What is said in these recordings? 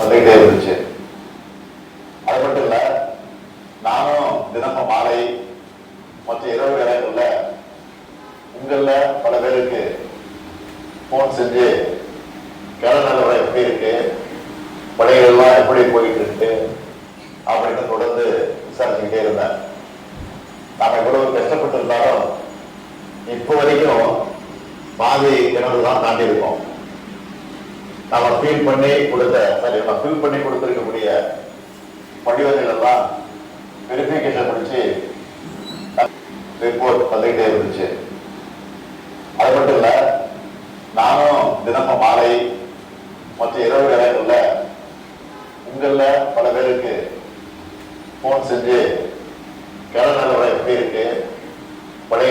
வந்துகிட்டே இருந்துச்சு. அது மட்டும் இல்ல நானும் தினமும் மாலை மற்ற இரவு வேலைகள்ல உங்கள பல பேருக்கு ஃபோன் செஞ்சு கிள நிலவரம் எப்படி இருக்கு பணிகள்லாம் எப்படி போயிட்டு இருக்கு அப்படின்னு தொடர்ந்து விசாரிச்சுக்கிட்டே இருந்தேன். நாம எவ்வளவு கஷ்டப்பட்டு இருந்தாலும் இப்போ வரைக்கும் பாதி கிணறு தான் தாண்டி இருக்கோம். நம்ம ஃபீல் பண்ணி கொடுத்த சாரி நம்ம ஃபில் பண்ணி கொடுத்துருக்கக்கூடிய படிவங்கள் எல்லாம் வெரிஃபிகேஷன் முடிச்சு ரிப்போர்ட் வந்துகிட்டே இருந்துச்சு. அது மட்டும் இல்லை நானும் தினமும் மாலை மற்ற இரவு வேலைகள்ல உங்களில் பல பேருக்கு ஃபோன் செஞ்சு கிள நிலவரம் எப்படி இருக்கு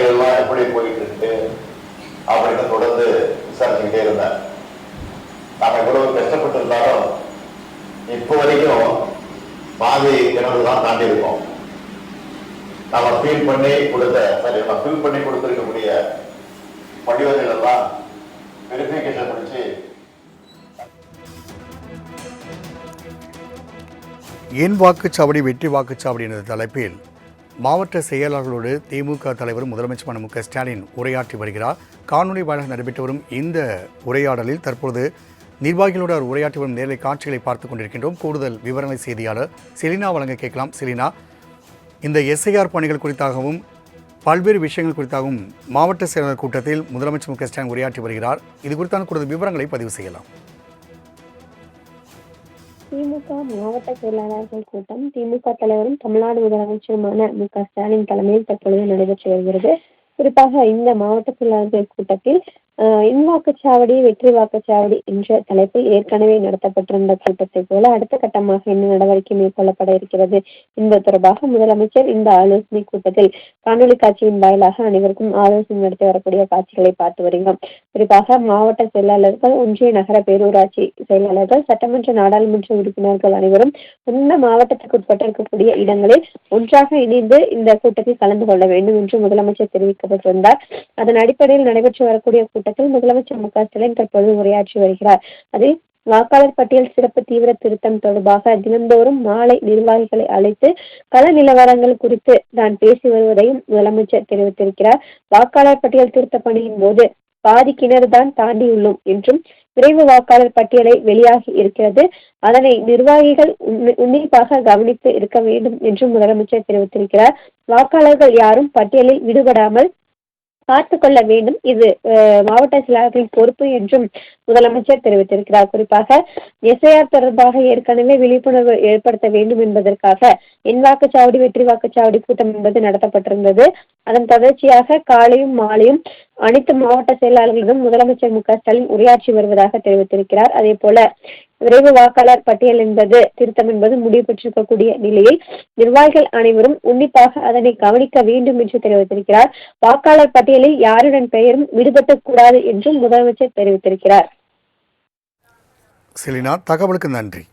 எல்லாம் எப்படி போயிட்டு இருக்கு அப்படின்னு தொடர்ந்து விசாரிச்சுக்கிட்டே இருந்தேன். நாம எவ்வளவு கஷ்டப்பட்டு இருந்தாலும் இப்போ வரைக்கும் பாதி கிணறு தான் தாண்டி இருக்கோம். நம்ம ஃபீல் பண்ணி கொடுத்த சரி நம்ம ஃபீல் பண்ணி கொடுத்துருக்கக்கூடிய படிவங்கள் எல்லாம் வெரிஃபிகேஷன் முடிச்சு என் வாக்குச்சாவடி வெற்றி வாக்குச்சாவடி என்ற தலைப்பில் மாவட்ட செயலாளர்களோடு திமுக தலைவர் முதலமைச்சர் மு க ஸ்டாலின் உரையாற்றி வருகிறார். காணொலி வாயிலாக நடைபெற்று வரும் இந்த உரையாடலில் தற்பொழுது நிர்வாகிகளோடு அவர் உரையாற்றி வரும் நேரலை காட்சிகளை பார்த்துக் கொண்டிருக்கின்றோம். கூடுதல் விவரங்களை செய்தியாளர் செலினா வழங்க கேட்கலாம். செலினா இந்த எஸ்ஐஆர் பணிகள் குறித்தாகவும் பல்வேறு விஷயங்கள் குறித்தாகவும் மாவட்ட செயலாளர் கூட்டத்தில் முதலமைச்சர் மு க ஸ்டாலின் உரையாற்றி வருகிறார். இது குறித்தான கூடுதல் விவரங்களை பதிவு செய்யலாம். திமுக மாவட்ட செயலாளர்கள் கூட்டம் திமுக தலைவரும் தமிழ்நாடு முதலமைச்சருமான மு க ஸ்டாலின் தலைமையில் தற்பொழுது நடைபெற்று வருகிறது. குறிப்பாக இந்த மாவட்ட செயலாளர்கள் கூட்டத்தில் இன்வாக்குச்சாவடி வெற்றி வாக்குச்சாவடி என்ற தலைப்பில் ஏற்கனவே நடத்தப்பட்டிருந்த கூட்டத்தை போல அடுத்த கட்டமாக என்ன நடவடிக்கை மேற்கொள்ளப்பட இருக்கிறது என்பது தொடர்பாக முதலமைச்சர் இந்த ஆலோசனை கூட்டத்தில் காணொலி காட்சியின் வாயிலாக அனைவருக்கும் ஆலோசனை நடத்தி வரக்கூடிய காட்சிகளை பார்த்து வருகிறோம். குறிப்பாக மாவட்ட செயலாளர்கள் ஒன்றிய நகர பேரூராட்சி செயலாளர்கள் சட்டமன்ற நாடாளுமன்ற உறுப்பினர்கள் அனைவரும் இந்த மாவட்டத்துக்கு உட்பட்டு இருக்கக்கூடிய இடங்களில் ஒன்றாக இணைந்து இந்த கூட்டத்தில் கலந்து கொள்ள வேண்டும் என்று முதலமைச்சர் தெரிவிக்கப்பட்டிருந்தார். அதன் அடிப்படையில் நடைபெற்று வரக்கூடிய கூட்டத்தில் முதலமைச்சர் மு க ஸ்டாலின் தற்போது உரையாற்றி வருகிறார். அதில் வாக்காளர் பட்டியல் சிறப்பு தீவிர திருத்தம் தொடர்பாக தினந்தோறும் மாலை நிர்வாகிகளை அழைத்து கள நிலவரங்கள் குறித்து தான் பேசி வருவதையும் முதலமைச்சர் தெரிவித்திருக்கிறார். வாக்காளர் பட்டியல் திருத்த பணியின் போது பாதி கிணறு தான் தாண்டியுள்ளோம் என்றும் விரைவு வாக்காளர் பட்டியலை வெளியாகி இருக்கிறது. அதனை நிர்வாகிகள் உன்னிப்பாக கவனித்து இருக்க வேண்டும் என்றும் முதலமைச்சர் தெரிவித்திருக்கிறார். வாக்காளர்கள் யாரும் பட்டியலில் விடுபடாமல் பார்த்து கொள்ள வேண்டும். இது மாவட்ட செயலாளர்களின் பொறுப்பு என்றும் முதலமைச்சர் தெரிவித்திருக்கிறார். குறிப்பாக எஸ்ஐஆர் தொடர்பாக ஏற்கனவே விழிப்புணர்வு ஏற்படுத்த வேண்டும் என்பதற்காக என் வாக்குச்சாவடி வெற்றி வாக்குச்சாவடி கூட்டம் என்பது நடத்தப்பட்டிருந்தது. அதன் தொடர்ச்சியாக காலையும் மாலையும் அனைத்து மாவட்ட செயலாளர்களிடம் முதலமைச்சர் மு க ஸ்டாலின் உரையாற்றி வருவதாக தெரிவித்திருக்கிறார். அதே போல விரைவு வாக்காளர் பட்டியல் என்பது திருத்தம் என்பது முடிவு பெற்றிருக்கக்கூடிய நிலையில் நிர்வாகிகள் அனைவரும் உன்னிப்பாக அதனை கவனிக்க வேண்டும் என்று தெரிவித்திருக்கிறார். வாக்காளர் பட்டியலில் யாருடன் பெயரும் விடுபட்டக்கூடாது என்றும் முதலமைச்சர் தெரிவித்திருக்கிறார். செலினா தகவலுக்கு நன்றி.